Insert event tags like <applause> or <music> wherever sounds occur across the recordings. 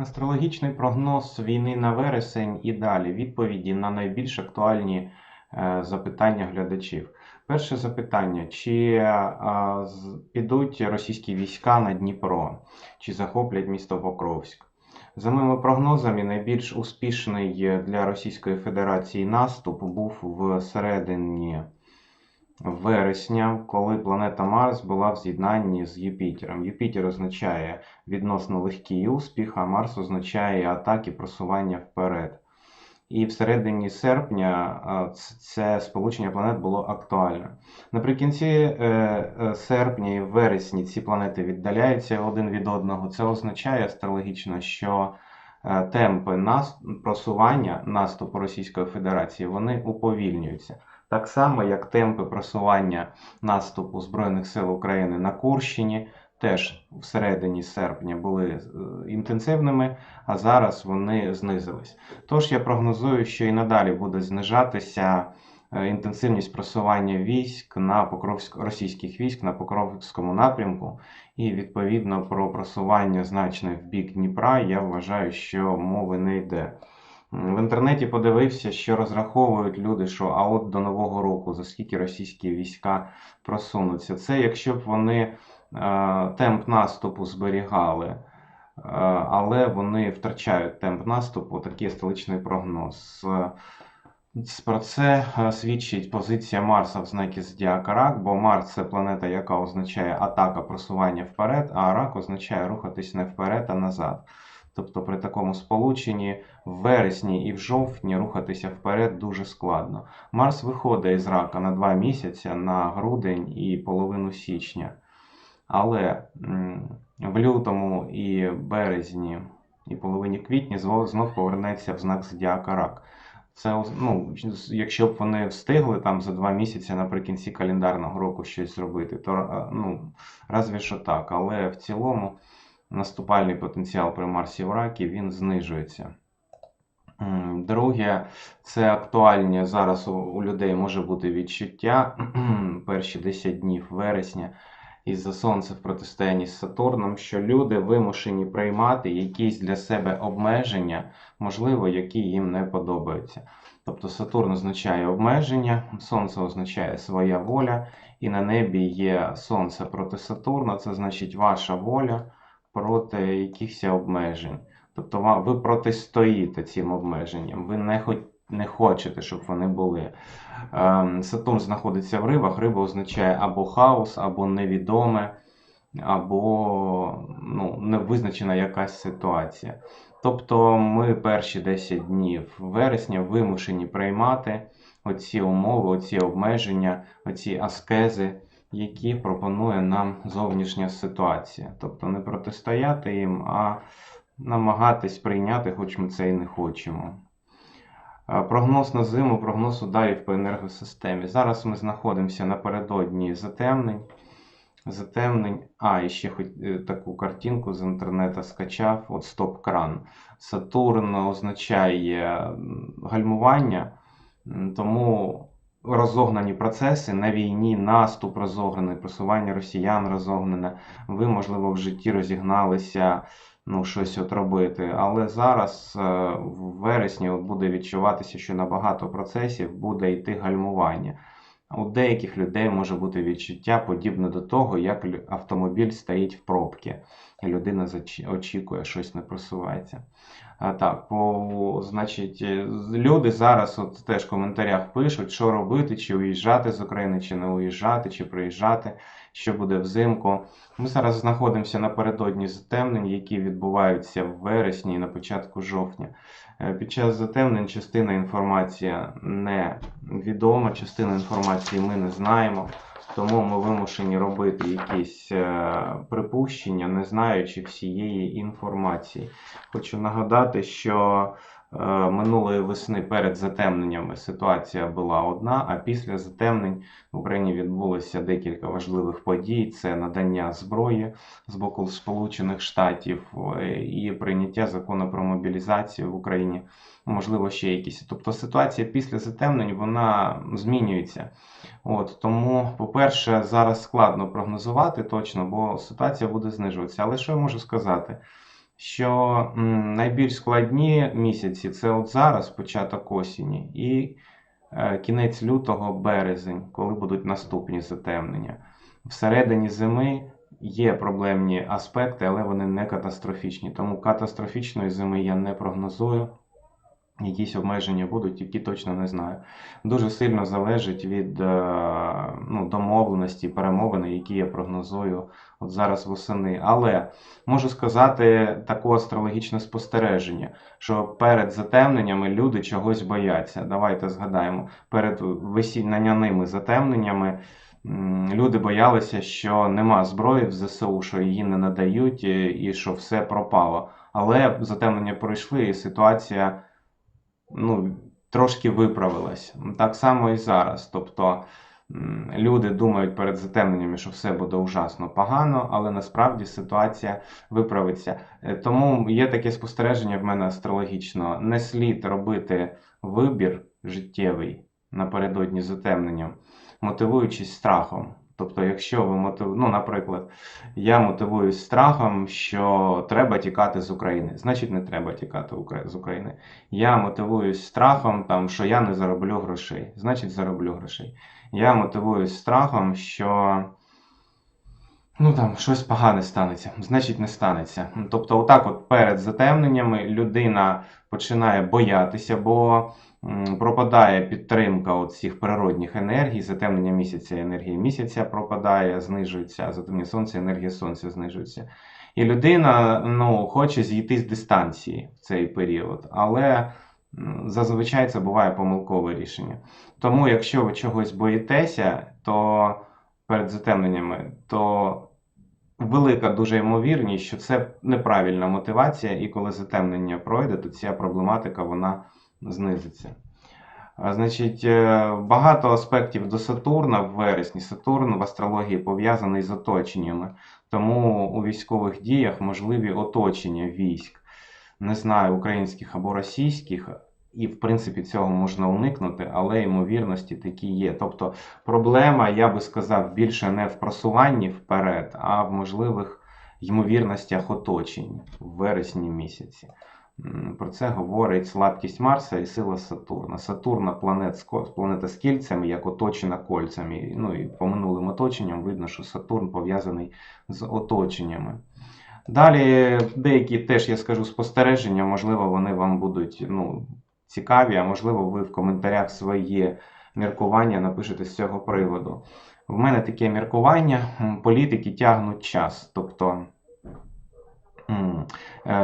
Астрологічний прогноз війни на вересень і далі. Відповіді на найбільш актуальні е, запитання глядачів. Перше запитання: чи е, підуть російські війська на Дніпро, чи захоплять місто Покровськ? За моїми прогнозами, найбільш успішний для Російської Федерації наступ був в середині вересня, коли планета Марс була в з'єднанні з Юпітером. Юпітер означає відносно легкий успіх, а Марс означає атаки, просування вперед. І всередині серпня це сполучення планет було актуальне. Наприкінці е, е, серпня і вересні ці планети віддаляються один від одного. Це означає астрологічно, що е, темпи просування наступу Російської Федерації вони уповільнюються. Так само, як темпи просування наступу Збройних сил України на Курщині теж всередині серпня були е, інтенсивними, а зараз вони знизились. Тож я прогнозую, що і надалі буде знижатися е, інтенсивність просування військ на Покровськ... російських військ на Покровському напрямку, і відповідно про просування значне в бік Дніпра. Я вважаю, що мови не йде. В інтернеті подивився, що розраховують люди, що а от до Нового року за скільки російські війська просунуться. Це якщо б вони е, темп наступу зберігали, е, але вони втрачають темп наступу, такий столичний прогноз. Е, Про це свідчить позиція Марса в знакі Зодіака Рак, бо Марс це планета, яка означає атака просування вперед, а рак означає рухатись не вперед, а назад. Тобто при такому сполученні в вересні і в жовтні рухатися вперед дуже складно. Марс виходить із рака на два місяці на грудень і половину січня. Але в лютому і березні і половині квітня знов, знов повернеться в знак Зодіака Рак. Це ну, якщо б вони встигли там за два місяці наприкінці календарного року щось зробити, то е, ну, разві що так. Але в цілому наступальний потенціал при Марсі в ракі він знижується. Друге, це актуальні зараз у людей може бути відчуття <clears throat> перші 10 днів вересня із-за сонця в протистоянні з Сатурном, що люди вимушені приймати якісь для себе обмеження, можливо, які їм не подобаються. Тобто Сатурн означає обмеження, Сонце означає своя воля, і на небі є Сонце проти Сатурна, це значить ваша воля проти якихось обмежень. Тобто ви протистоїте цим обмеженням, ви не, хо- не хочете, щоб вони були. Ем, Сатурн знаходиться в рибах, риба означає або хаос, або невідоме, або ну, невизначена якась ситуація. Тобто ми перші 10 днів вересня вимушені приймати оці умови, оці обмеження, оці аскези, які пропонує нам зовнішня ситуація. Тобто не протистояти їм, а намагатись прийняти, хоч ми це і не хочемо. Е, Прогноз на зиму, прогноз ударів по енергосистемі. Зараз ми знаходимося напередодні затемнень. Затемнень. А, і ще хоч е, таку картинку з інтернету скачав. От стоп-кран. Сатурн означає гальмування, тому розогнані процеси на війні, наступ розогнаний, просування росіян розогнане. Ви, можливо, в житті розігналися ну, щось от робити. Але зараз е, в вересні от буде відчуватися, що на багато процесів буде йти гальмування. У деяких людей може бути відчуття подібне до того, як автомобіль стоїть в пробці, і людина очікує, щось не просувається. Так, по, значить, е, люди зараз от теж в коментарях пишуть, що робити, чи уїжджати з України, чи не уїжджати, чи приїжджати, що буде взимку. Ми зараз знаходимося напередодні затемнень, які відбуваються в вересні і на початку жовтня. Е, Під час затемнень частина інформації не відома, частина інформації ми не знаємо, тому ми вимушені робити якісь е, припущення, не знаючи всієї інформації. Хочу нагадати, що минулої весни перед затемненнями ситуація була одна, а після затемнень в Україні відбулося декілька важливих подій: це надання зброї з боку Сполучених Штатів е, і прийняття закону про мобілізацію в Україні. Можливо, ще якісь. Тобто ситуація після затемнень вона змінюється. От тому, по-перше, зараз складно прогнозувати точно, бо ситуація буде знижуватися. Але що я можу сказати? Що найбільш складні місяці це от зараз, початок осені, і е, кінець лютого, березень, коли будуть наступні затемнення. Всередині зими є проблемні аспекти, але вони не катастрофічні. Тому катастрофічної зими я не прогнозую. Якісь обмеження будуть, які точно не знаю. Дуже сильно залежить від е, ну, домовленості, перемовини, які я прогнозую от зараз восени. Але можу сказати таке астрологічне спостереження, що перед затемненнями люди чогось бояться. Давайте згадаємо, перед весінняними затемненнями люди боялися, що нема зброї в ЗСУ, що її не надають і, і що все пропало. Але затемнення пройшли, і ситуація ну, трошки виправилась. Так само і зараз. Тобто люди думають перед затемненнями, що все буде ужасно погано, але насправді ситуація виправиться. Е, Тому є таке спостереження в мене астрологічно. Не слід робити вибір життєвий напередодні затемнення, мотивуючись страхом. Тобто, якщо ви мотив... ну, наприклад, я мотивуюсь страхом, що треба тікати з України, значить не треба тікати з України. Я мотивуюсь страхом, там, що я не зароблю грошей, значить зароблю грошей. Я мотивуюсь страхом, що ну, там, щось погане станеться, значить не станеться. Тобто, отак, от перед затемненнями людина починає боятися, бо пропадає підтримка от цих природних енергій, затемнення місяця, енергія місяця пропадає, знижується, а затемнення сонця, енергія сонця знижується. І людина ну, хоче зійти з дистанції в цей період, але зазвичай це буває помилкове рішення. Тому, якщо ви чогось боїтеся, то перед затемненнями, то велика дуже ймовірність, що це неправильна мотивація, і коли затемнення пройде, то ця проблематика вона знизиться. Значить, е, багато аспектів до Сатурна в вересні. Сатурн в астрології пов'язаний з оточеннями, тому у військових діях можливі оточення військ, не знаю, українських або російських, і в принципі цього можна уникнути, але ймовірності такі є. Тобто проблема, я би сказав, більше не в просуванні вперед, а в можливих ймовірностях оточень в вересні місяці. Про це говорить слабкість Марса і сила Сатурна. Сатурна планет, планета з кільцями, як оточена кольцями. Ну і по минулим оточенням видно, що Сатурн пов'язаний з оточеннями. Далі деякі теж я скажу спостереження, можливо, вони вам будуть ну, цікаві, а можливо, ви в коментарях свої міркування напишете з цього приводу. В мене таке міркування: політики тягнуть час. Тобто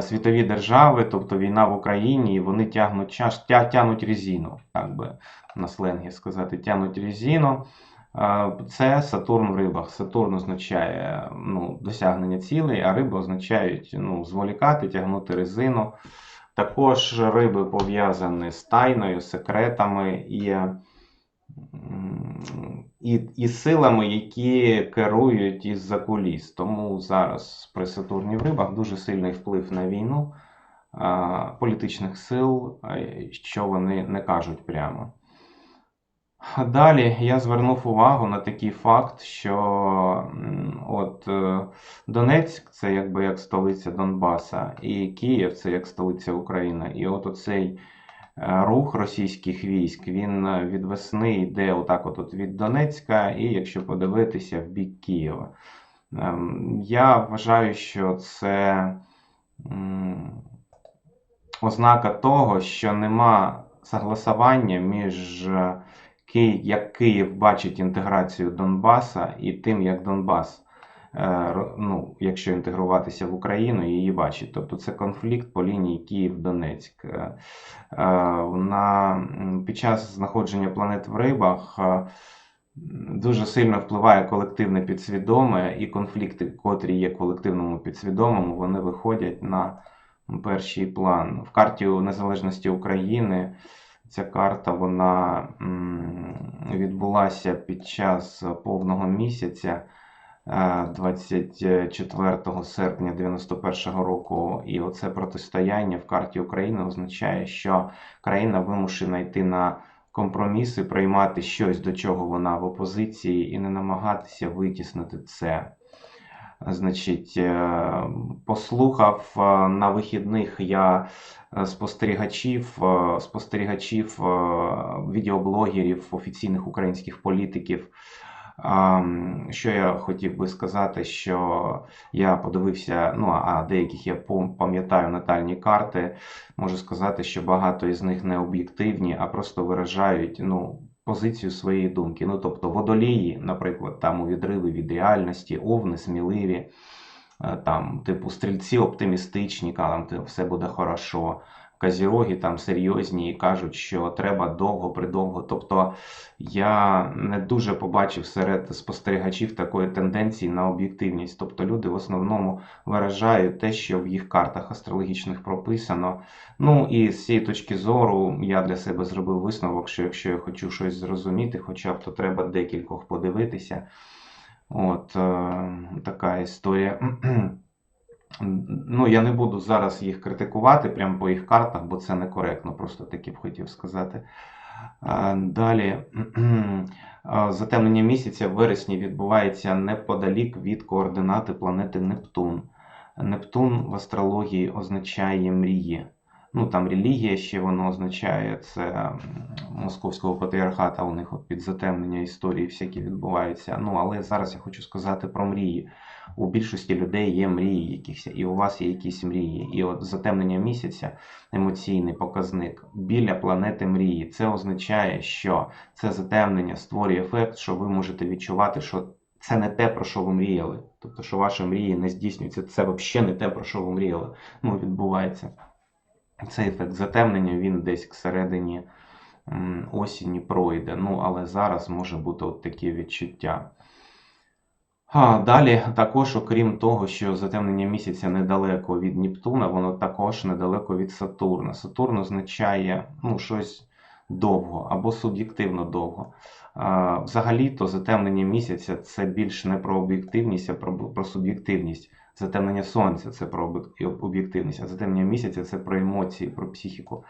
світові держави, тобто війна в Україні, і вони тягнуть тя, тягнуть резину, так би на сленгі сказати, тягнуть резину. Е, Це Сатурн в рибах. Сатурн означає ну, досягнення цілей, а риби означають ну, зволікати, тягнути резину. Також риби пов'язані з тайною, секретами і, і, і силами, які керують із-за куліс. Тому зараз при Сатурні в рибах дуже сильний вплив на війну а, політичних сил, що вони не кажуть прямо. Далі я звернув увагу на такий факт, що от е, Донецьк це якби як столиця Донбаса, і Київ це як столиця України. І от оцей рух російських військ, він е, від весни йде отак от, від Донецька, і якщо подивитися в бік Києва. Ем, Я вважаю, що це ознака того, що нема согласування між е, як Київ бачить інтеграцію Донбаса і тим, як Донбас, е, ну, якщо інтегруватися в Україну, її бачить. Тобто це конфлікт по лінії Київ-Донецьк. Е, е, На, під час знаходження планет в рибах е, дуже сильно впливає колективне підсвідоме, і конфлікти, котрі є колективному підсвідомому, вони виходять на перший план. В карті незалежності України. Ця карта вона відбулася під час повного місяця е, 24 серпня 91 року. І оце протистояння в карті України означає, що країна вимушена йти на компроміси, приймати щось, до чого вона в опозиції, і не намагатися витіснити це. Значить, е, послухав е, на вихідних я е, спостерігачів, е, спостерігачів е, відеоблогерів, офіційних українських політиків. Що я хотів би сказати, що я подивився, ну а деяких я пам'ятаю натальні карти. Можу сказати, що багато із них не об'єктивні, а просто виражають ну, позицію своєї думки. Ну, тобто водолії, наприклад, там у відриви від реальності, овни сміливі, е, там, типу, стрільці оптимістичні, там все буде хорошо. Казіроги там серйозні і кажуть, що треба довго, придовго. Тобто я не дуже побачив серед спостерігачів такої тенденції на об'єктивність. Тобто люди в основному виражають те, що в їх картах астрологічних прописано. Ну і з цієї точки зору я для себе зробив висновок, що якщо я хочу щось зрозуміти, хоча б то треба декількох подивитися. От е, така історія. Ну, я не буду зараз їх критикувати прямо по їх картах, бо це некоректно, просто таки б хотів сказати. Далі, <clears throat> затемнення місяця в вересні відбувається неподалік від координати планети Нептун. Нептун в астрології означає мрії. Ну, там релігія ще воно означає, це московського патріархата, у них от під затемнення історії всякі відбуваються. Ну, але зараз я хочу сказати про мрії. У більшості людей є мрії якісь, і у вас є якісь мрії. І от затемнення місяця, емоційний показник біля планети мрії. Це означає, що це затемнення створює ефект, що ви можете відчувати, що це не те, про що ви мріяли. Тобто, що ваші мрії не здійснюються. Це взагалі не те, про що ви мріяли. Ну, відбувається. Цей ефект затемнення він десь к середині м, осені пройде. Ну, але зараз може бути от такі відчуття. А, далі, також, окрім того, що затемнення місяця недалеко від Нептуна, воно також недалеко від Сатурна. Сатурн означає ну, щось довго або суб'єктивно довго. Взагалі-то затемнення місяця це більш не про об'єктивність, а про, про суб'єктивність. Затемнення сонця це про об'єктивність, а затемнення місяця це про емоції, про психіку.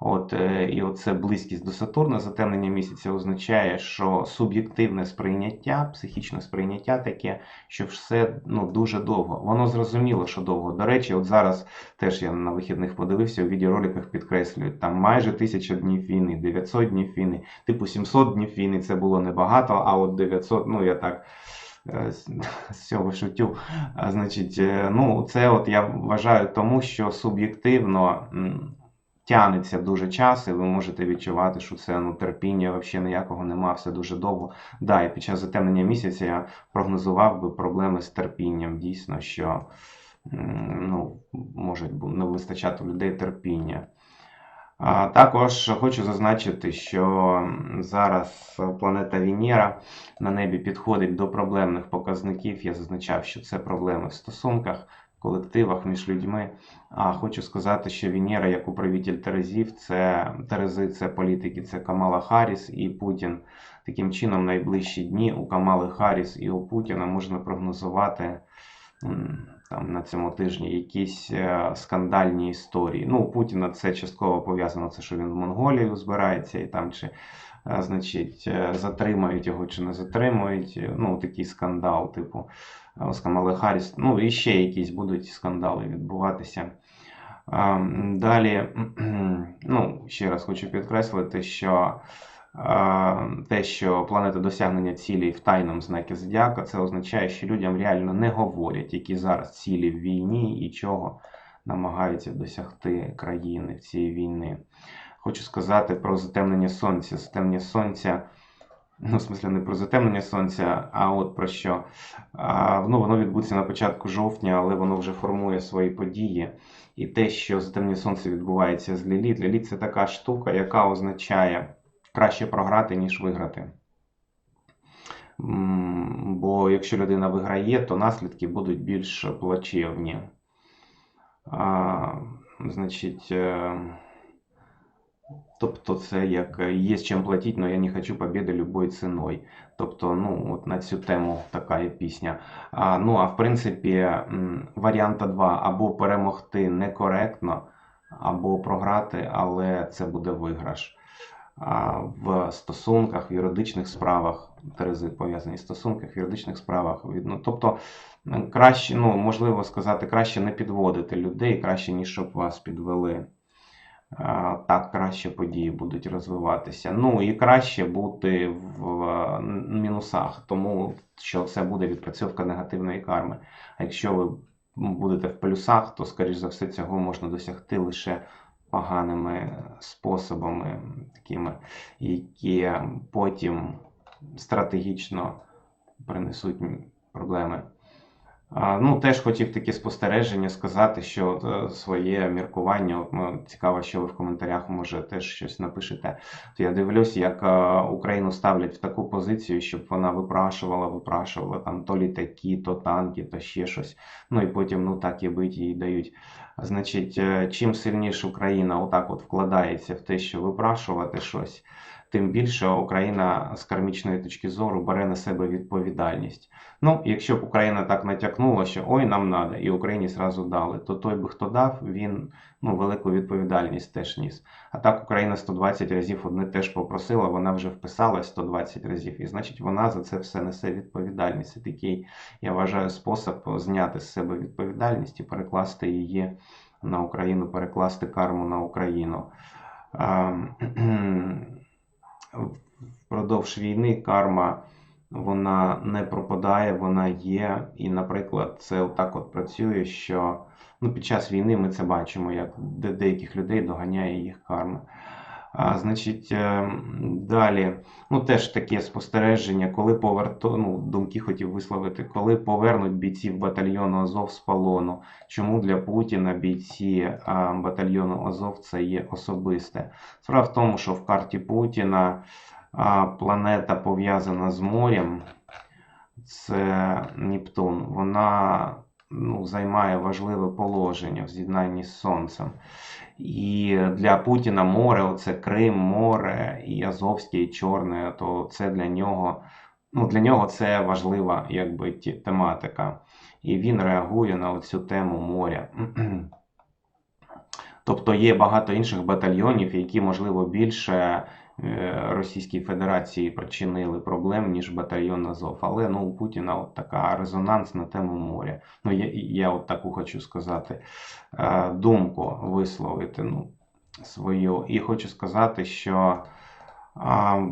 От, е, і оце близькість до Сатурна, затемнення місяця означає, що суб'єктивне сприйняття, психічне сприйняття таке, що все ну, дуже довго. Воно зрозуміло, що довго. До речі, от зараз теж я на вихідних подивився, у відеороликах підкреслюють, там майже 1000 днів війни, 900 днів війни, типу 700 днів війни це було небагато, а от 900, ну я так <laughs> з цього шутю. Значить, е, ну це от я вважаю тому, що суб'єктивно. м, Тягнеться дуже час, і ви можете відчувати, що це ну, терпіння взагалі ніякого нема, все дуже довго. Да, і під час затемнення місяця я прогнозував би проблеми з терпінням. Дійсно, що ну, може не вистачати у людей терпіння. Також хочу зазначити, що зараз планета Венера на небі підходить до проблемних показників. Я зазначав, що це проблеми в стосунках, колективах між людьми. А хочу сказати, що Венера, як управитель Терезів, це Терези, це політики, це Камала Харріс і Путін. Таким чином, найближчі дні у Камали Харріс і у Путіна можна прогнозувати там на цьому тижні якісь е, скандальні історії. Ну, у Путіна це частково пов'язано, це що він в Монголію збирається і там чи. е, Значить, е, затримають його чи не затримують. Ну, такий скандал, типу Камали Харріс. Ну, і ще якісь будуть скандали відбуватися. Далі, <clears throat> ну, ще раз хочу підкреслити, що те, що планета досягнення цілей в тайному знакі Зодіака, це означає, що людям реально не говорять, які зараз цілі в війні і чого намагаються досягти країни в цій війни. Хочу сказати про затемнення сонця. Затемнення сонця, ну, в смислі, не про затемнення сонця, а от про що. А, ну, воно відбудеться на початку жовтня, але воно вже формує свої події. І те, що затемнення сонця відбувається з Ліліт. Ліліт це така штука, яка означає краще програти, ніж виграти. Бо якщо людина виграє, то наслідки будуть більш плачевні. А, значить, е, тобто це як є з чим платити, але я не хочу побіди любою ціною. Тобто, ну, от на цю тему така є пісня. А, ну, а в принципі, варіанта 2 або перемогти некоректно, або програти, але це буде виграш. В стосунках, в юридичних справах, Терези пов'язані з стосунках, в юридичних справах. Ну, тобто краще, ну, можливо сказати, краще не підводити людей, краще, ніж щоб вас підвели. Так краще події будуть розвиватися. Ну і краще бути в мінусах, тому що це буде відпрацьовка негативної карми. А якщо ви будете в плюсах, то, скоріш за все, цього можна досягти лише поганими способами, такими, які потім стратегічно принесуть проблеми. Ну, теж хотів такі спостереження сказати, що е, своє міркування. Цікаво, що ви в коментарях може теж щось напишете. То я дивлюсь, як е, Україну ставлять в таку позицію, щоб вона випрашувала, випрашувала там то літаки, то танки, то ще щось. Ну і потім, ну так і бить їй дають. Значить, е, чим сильніше Україна отак от вкладається в те, що випрашувати щось, тим більше Україна з кармічної точки зору бере на себе відповідальність. Ну, якщо б Україна так натякнула, що ой, нам надо, і Україні зразу дали, то той би хто дав, він ну, велику відповідальність теж ніс. А так Україна 120 разів одне теж попросила, вона вже вписалась 120 разів, і значить вона за це все несе відповідальність. Це такий, я вважаю, спосіб зняти з себе відповідальність і перекласти її на Україну, перекласти карму на Україну. Впродовж війни карма вона не пропадає, вона є. І, наприклад, це отак от працює, що ну, під час війни ми це бачимо, як де деяких людей доганяє їх карма. Значить, е, далі, ну теж таке спостереження, коли поверто, ну, думки хотів висловити, коли повернуть бійців батальйону Азов з полону. Чому для Путіна бійці батальйону Азов це є особисте? Справа в тому, що в карті Путіна планета пов'язана з морем, це Нептун. Вона ну, займає важливе положення в з'єднанні з Сонцем. І для Путіна море, це Крим, море, і Азовське, і Чорне, то це для нього, ну, для нього це важлива якби, тематика. І він реагує на цю тему моря. <clears throat> Тобто є багато інших батальйонів, які, можливо, більше Російській Федерації причинили проблем, ніж батальйон Азов. Але ну, у Путіна от така резонанс на тему моря. Ну, я, я от таку хочу сказати е, думку висловити ну, свою. І хочу сказати, що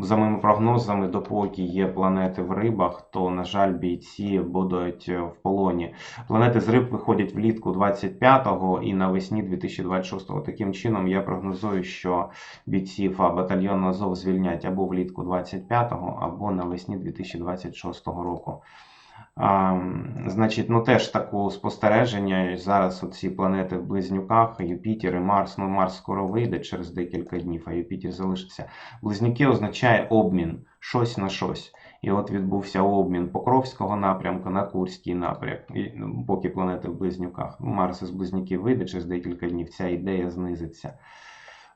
за моїми прогнозами, допоки є планети в рибах, то, на жаль, бійці будуть е, в полоні. Планети з риб виходять влітку 25-го і навесні 2026-го. Таким чином, я прогнозую, що бійців батальйон Азов звільнять або влітку 25-го, або навесні 2026 року. А, значить, ну теж таку спостереження. Зараз оці планети в близнюках, Юпітер і Марс. Ну, Марс скоро вийде через декілька днів, а Юпітер залишиться. Близнюки означає обмін, щось на щось. І от відбувся обмін Покровського напрямку на Курський напрямок, і, ну, поки планети в близнюках. Марс із близнюків вийде через декілька днів, ця ідея знизиться.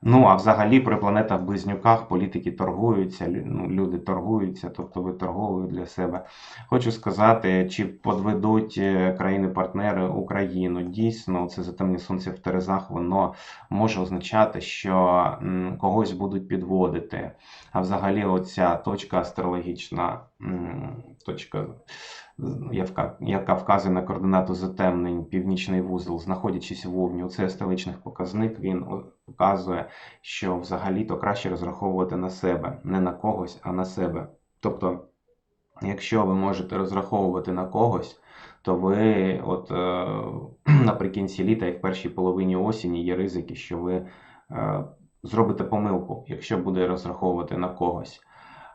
Ну, а взагалі при планетах близнюках політики торгуються, ну, люди торгуються, тобто виторговують для себе. Хочу сказати, чи подведуть е, країни-партнери Україну. Дійсно, це затемнення сонця в Терезах, воно може означати, що когось будуть підводити. А взагалі, оця точка астрологічна, точка, яка, вказує на координату затемнень, північний вузол, знаходячись в Овні, це столичних показник, він показує, що взагалі-то краще розраховувати на себе, не на когось, а на себе. Тобто, якщо ви можете розраховувати на когось, то ви от е, <clears throat> наприкінці літа і в першій половині осені є ризики, що ви е, зробите помилку, якщо буде розраховувати на когось.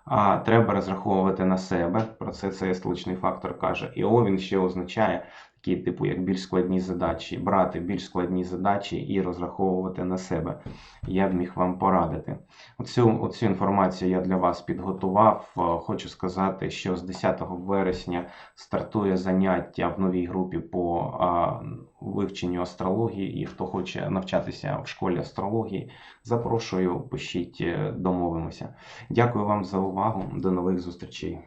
А треба розраховувати на себе. Про це цей столичний фактор каже. І О він ще означає такі, типу, як більш складні задачі, брати більш складні задачі і розраховувати на себе. Я б міг вам порадити. Оцю, оцю інформацію я для вас підготував. Е, Хочу сказати, що з 10 вересня стартує заняття в новій групі по вивченню астрології. І хто хоче навчатися в школі астрології, запрошую, пишіть, е, домовимося. Дякую вам за увагу. До нових зустрічей.